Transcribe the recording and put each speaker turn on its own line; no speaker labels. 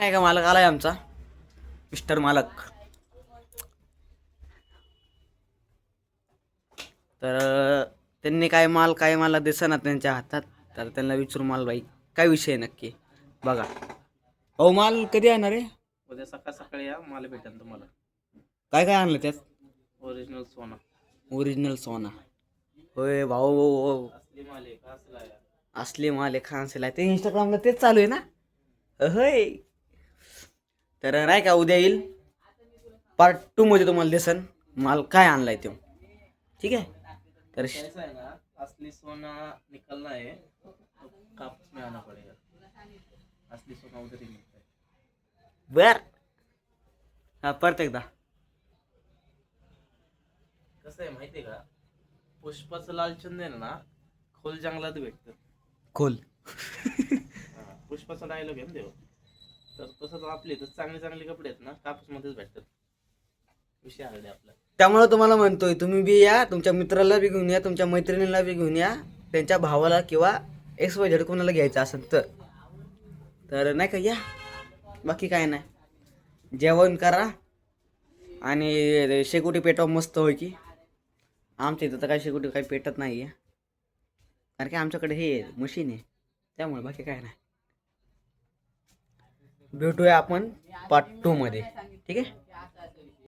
काय का मालक आलाय आमचा? मिस्टर मालक. तर त्यांनी काय माल काय मला दिसेना त्यांच्या हातात तर त्यांना विचारू माल बाई. काय विषय आहे नक्की? बघा. हो माल कधी येणार आहे?
उद्या सकाळ सकाळी या माल भेटेल तुम्हाला.
काय काय आणलं त्यात?
ओरिजिनल सोना.
ओरिजिनल सोना. होय भाऊ भाऊ, भाऊ.
असली माल आहे का? असला आहे.
असले माल आहे खानसेल आहे. ते इंस्टाग्रामला तेच चालू आहे ना? होय. तर नाही का उद्या येईल. पार्ट टू मध्ये तुम्हाला दिसन. माल काय आणलाय तो? ठीक आहे? तर
असली सोना निकलना है तो कापूस में आना पड़ेगा असली सोना उधर ही मिलता है
बर. हा परत एकदा.
कसं आहे माहिती आहे का? पुष्पाचं लाल चंदन ना खोल जंगलात भेटतं.
खोल.
हा, पुष्पाचा डायलॉग आहे ना देव. तर तसंच आपले तर चांगले चांगले कपडे आहेत ना कापूसमध्येच भेटतात. विषय आले आपला.
त्यामुळे तुम्हाला म्हणतोय तुम्ही बी या तुमच्या मित्राला बी घेऊन या तुमच्या मैत्रिणीला बी घेऊन या त्यांच्या भावाला किंवा एक्स वाय झेड कोणाला घ्यायचं असेल तर. तर नाही का या. बाकी काय नाही. जेवण करा. आणि शेकोटी पेटवा मस्त होय की आमच्या इथं तर काही शेकोटी काही पेटत नाही आहे कारण की आमच्याकडे हे मशीन आहे. त्यामुळे बाकी काय नाही. भेटूया आपण पार्ट टूमध्ये ठीक आहे?